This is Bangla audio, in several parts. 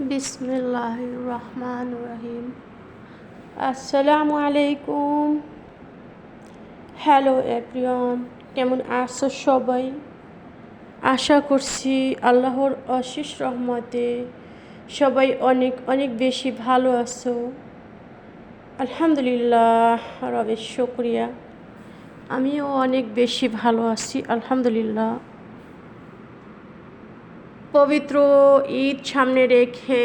বিসমিল্লাহ রহমান রহিম। আসসালামু আলাইকুম। হ্যালো এভরিওয়ান কেমন আছো সবাই? আশা করছি আল্লাহর অশেষ রহমতে সবাই অনেক অনেক বেশি ভালো আছো। আলহামদুলিল্লাহ, রবের শুক্রিয়া। আমিও অনেক বেশি ভালো আছি, আলহামদুলিল্লাহ। পবিত্র ঈদ সামনে রেখে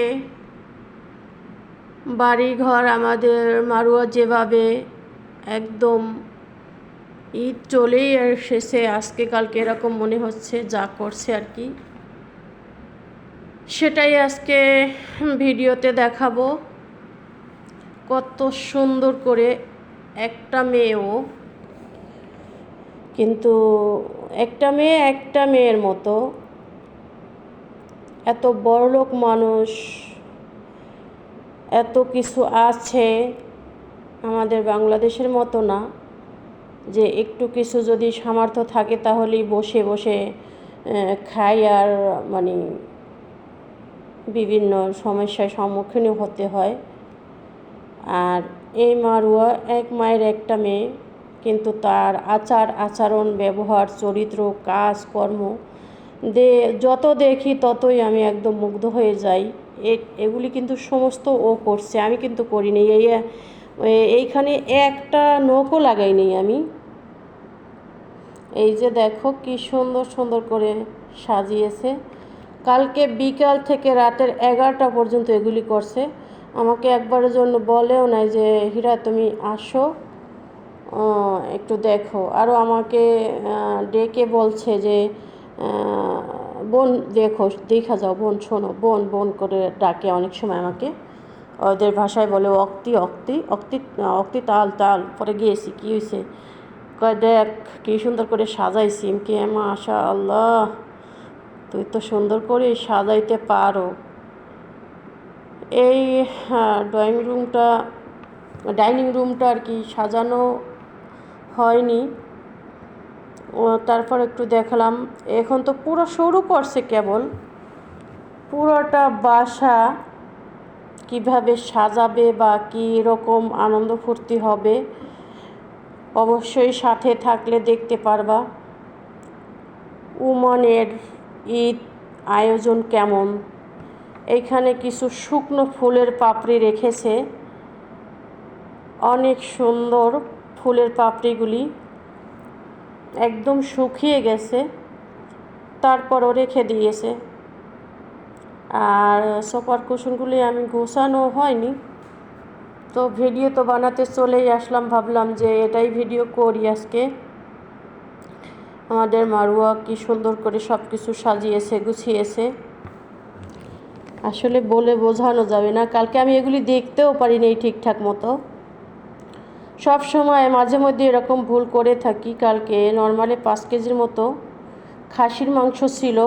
বাড়িঘর আমাদের মারুয়া যেভাবে একদম ঈদ চলেই এসেছে, আজকে, কালকে এরকম মনে হচ্ছে যা করছে আর কি। সেটাই আজকে ভিডিওতে দেখাবো। কত সুন্দর করে একটা মেয়েও, কিন্তু একটা মেয়ে একটা মেয়ের মতো। এত বড়লোক মানুষ, এত কিছু আছে আমাদের বাংলাদেশের মতো না, যে একটু কিছু যদি সামর্থ্য থাকে তাহলেই বসে বসে খাই আর মানে বিভিন্ন সমস্যার সম্মুখীন হতে হয়। আর এই মারুয়া এক মায়ের একটা মেয়ে, কিন্তু তার আচার আচরণ ব্যবহার, চরিত্র কাজ কর্ম দে, যত দেখি ততই আমি একদম মুগ্ধ হয়ে যাই। এগুলি কিন্তু সমস্ত ও করছে, আমি কিন্তু করিনি এই এইখানে একটা নৌকো লাগাইনি আমি। এই যে দেখো কি সুন্দর সুন্দর করে সাজিয়েছে। কালকে বিকাল থেকে রাতের এগারোটা পর্যন্ত এগুলি করছে। আমাকে একবারের জন্য বলেও নাই যে, হীরা তুমি আসো। একটু দেখো। আরও আমাকে ডেকে বলছে যে বোন দেখো, দেখা যাও, বোন, শোনো, বোন বোন করে ডাকে অনেক সময় আমাকে। ওদের ভাষায় বলে অক্তি অক্তি অক্তি অক্তি তাল তাল, পরে গিয়েছি, কী হয়েছে দেখ, কী সুন্দর করে সাজাইছি কে মাশা আল্লাহ তুই তো সুন্দর করে সাজাইতে পারো। এই ড্রয়িং রুমটা ডাইনিং রুমটা আর কি সাজানো হয়নি। তারপর একটু দেখালাম। এখন তো পুরো শুরু করছে কেবল। পুরোটা বাসা কীভাবে সাজাবে বা কী রকম আনন্দ ফুর্তি হবে, অবশ্যই সাথে থাকলে দেখতে পারবা। উমনের ঈদ আয়োজন কেমন? এইখানে কিছু শুকনো ফুলের পাপড়ি রেখেছে। অনেক সুন্দর ফুলের পাপড়িগুলি। একদম শুকিয়ে গেছে, তারপরও রেখে দিয়েছে। আর সোফার কুশনগুলি আমি গোছানো হয়নি, তো ভিডিও তো বানাতে চলেই আসলাম, ভাবলাম যে এটাই ভিডিও করি আজকে। আমাদের মারুয়া কি সুন্দর করে সব কিছু সাজিয়েছে, গুছিয়েছে। আসলে বলে বোঝানো যাবে না, কালকে আমি এগুলি দেখতেও পারিনি ঠিকঠাক মতো। সব সময় মাঝে মধ্যে এরকম ভুল করে থাকি। কালকে নর্মালি পাঁচ কেজির মতো খাসির মাংস ছিল।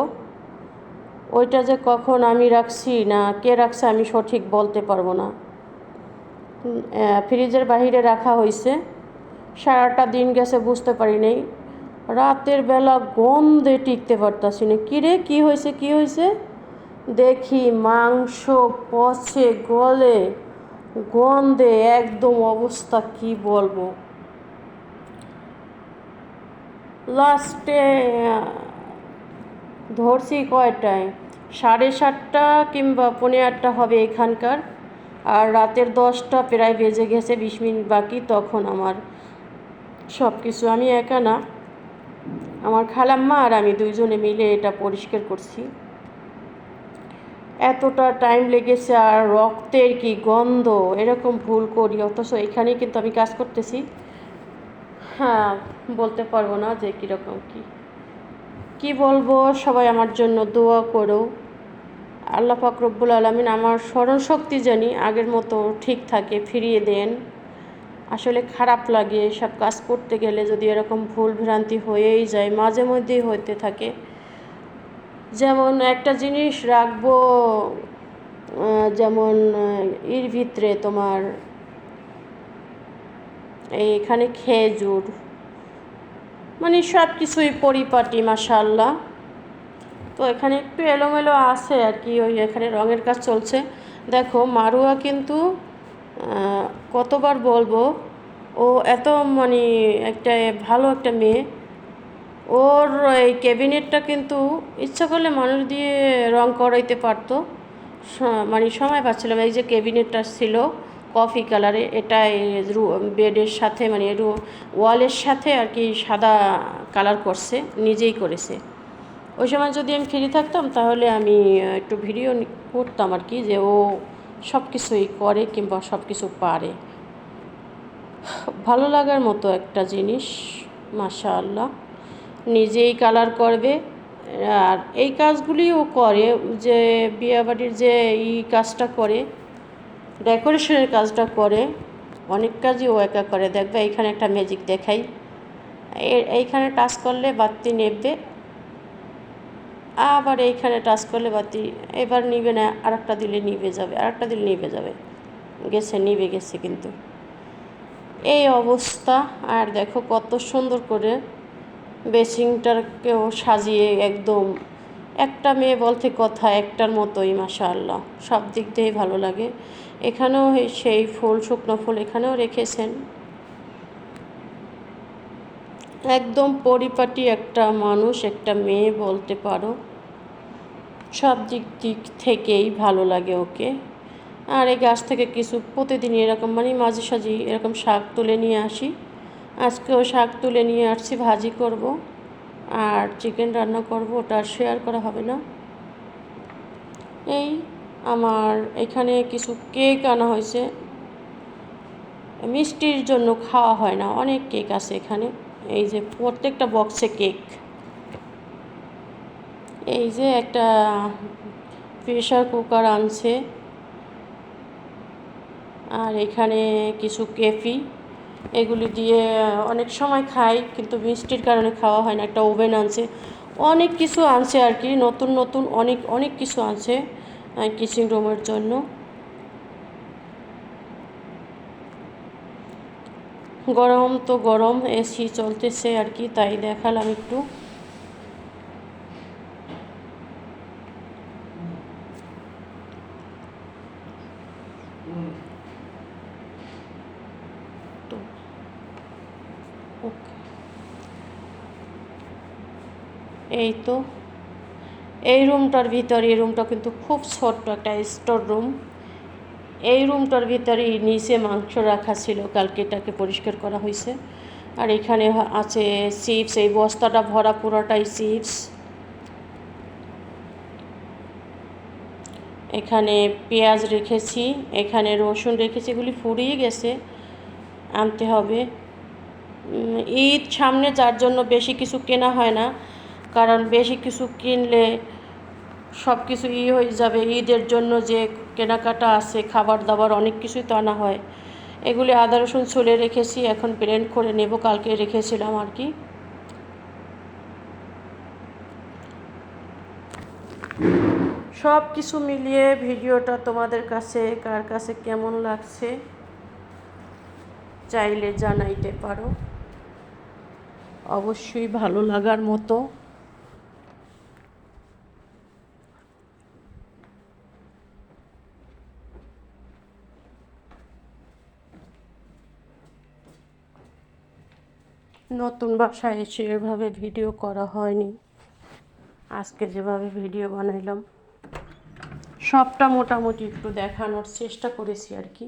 ওইটা যে কখন আমি রাখছি না কে রাখছে আমি সঠিক বলতে পারব না। ফ্রিজের বাহিরে রাখা হয়েছে সারাটা দিন গেছে বুঝতে পারি নেই। রাতের বেলা গন্ধে টিকতে পারতাছি না। কিরে, কি হয়েছে কি হয়েছে দেখি মাংস পচে গলে গন্ধে একদম অবস্থা কি বলব? লাস্টে ধরছি কয়টায়? সাড়ে সাতটা কিংবা পনেরো আটটা হবে এখানকার। আর রাতের দশটা প্রায় বেজে গেছে, বিশ মিনিট বাকি তখন আমার। সব কিছু আমি একা না। আমার খালাম্মা আর আমি দুইজনে মিলে এটা পরিষ্কার করছি। এতটা টাইম লেগেছে আর রক্তের কি গন্ধ? এরকম ভুল করি। অথচ এখানেই কিন্তু আমি কাজ করতেছি। হ্যাঁ বলতে পারব না যে কীরকম কি। কি বলব? সবাই আমার জন্য দোয়া করো। আল্লাহ ফাকরব্বুল আলমিন আমার স্মরণ শক্তি জানি আগের মতো ঠিক থাকে, ফিরিয়ে দেন। আসলে খারাপ লাগে সব কাজ করতে গেলে যদি এরকম ভুল ভ্রান্তি হয়েই যায়, মাঝে মধ্যেই হতে থাকে। যেমন একটা জিনিস রাখব যেমন এর ভিতরে তোমার এইখানে খেজুর মানে সব কিছুই পরিপাটি মাসাল্লাহ তো এখানে একটু এলোমেলো আছে আর কি, ওই এখানে রঙের কাজ চলছে। দেখো, মারুয়া কিন্তু কতবার বলব, ও এত মানে একটা ভালো একটা মেয়ে। ওর এই ক্যাবিনেটটা কিন্তু ইচ্ছা করলে মানুষ দিয়ে রং করাইতে পারতো। মানে সময় পাচ্ছিলাম এই যে ক্যাবিনেটটা ছিল, কফি কালারে এটা বেডের সাথে মানে ওয়ালের সাথে আর কি সাদা কালার করছে, নিজেই করেছে। ওই সময় যদি আমি ফ্রি থাকতাম, তাহলে আমি একটু ভিডিও করতাম আর কি, যে ও সব কিছুই করে কিংবা সব কিছু পারে। ভালো লাগার মতো একটা জিনিস, মাশাআল্লাহ। নিজেই কালার করবে। আর এই কাজগুলিও করে যে বিয়েবাড়ির যে এই কাজটা করে ডেকোরেশনের কাজটা করে, অনেক কাজই ও একা করে। দেখবে এইখানে একটা ম্যাজিক দেখাই। এইখানে টাচ করলে বাতি নেবে, আবার এইখানে টাচ করলে বাতি, এবার নিবে না, আরেকটা দিলে নিভে যাবে, আরেকটা দিলে নিভে যাবে। গেছে, নিবে গেছে কিন্তু। এই অবস্থা। আর দেখো কত সুন্দর করে বেসিংটাকেও সাজিয়ে একদম একটা মেয়ে বলতে কথা একটার মতোই, মাশাআল্লাহ। সব দিক দিয়েই ভালো লাগে। এখানেও সেই ফুল, শুকনো ফুল এখানেও রেখেছেন। একদম পরিপাটি একটা মানুষ, একটা মেয়ে বলতে পারো। সব দিক দিক থেকেই ভালো লাগে ওকে। আর এই গাছ থেকে কিছু প্রতিদিন এরকম মানে মাঝে সাঝে এরকম শাক তুলে নিয়ে আসি। আজকেও শাক তুলে নিয়ে আসছি, ভাজি করব। আর চিকেন রান্না করব, ওটা শেয়ার করা হবে না। এই আমার এখানে কিছু কেক আনা হয়েছে। মিষ্টির জন্য খাওয়া হয় না, অনেক কেক আছে এখানে। এই যে প্রত্যেকটা বক্সে কেক এই যে একটা প্রেশার কুকার আনছে। আর এখানে কিছু কেফি এগুলি দিয়ে অনেক সময় খাই, কিন্তু মিষ্টির কারণে খাওয়া হয় না, একটা ওভেন আনছে। অনেক কিছু আনছে আর কি, নতুন নতুন অনেক অনেক কিছু আনছে কিচিং রুমের জন্য। গরম তো গরম এসি চলতেছে আর কি, তাই দেখালাম একটু। ওকে। এই তো। এই রুমটার ভিতরে, এই রুমটা কিন্তু খুব ছোট্ট একটা স্টোর রুম। এই রুমটার ভিতরে নিচে মাংস রাখা ছিল, কালকে এটাকে পরিষ্কার করা হয়েছে। আর এখানে আছে চিপস, এই বস্তাটা ভরা পুরোটাই চিপস। এখানে পেঁয়াজ রেখেছি, এখানে রসুন রেখেছি, এগুলি ফুরিয়ে গেছে। আনতে হবে। ঈদ সামনে যার জন্য বেশি কিছু কেনা হয় না, কারণ বেশি কিছু কিনলে সব কিছু ই হয়ে যাবে। ঈদের জন্য যে কেনাকাটা আছে খাবার দাবার অনেক কিছুই তো আনা হয়। এগুলি আদা, রসুন ছুলে রেখেছি, এখন ব্লেন্ড করে নেব, কালকে রেখেছিলাম আর কি। সব কিছু মিলিয়ে ভিডিওটা তোমাদের কাছে, কার কাছে কেমন লাগছে, চাইলে জানাইতে পারো। অবশ্যই ভালো লাগার মতো। নতুন বাসায় এসে এভাবে ভিডিও করা হয়নি। আজকে যেভাবে ভিডিও বানাইলাম, সবটা মোটামুটি একটু দেখানোর চেষ্টা করেছি আর কি।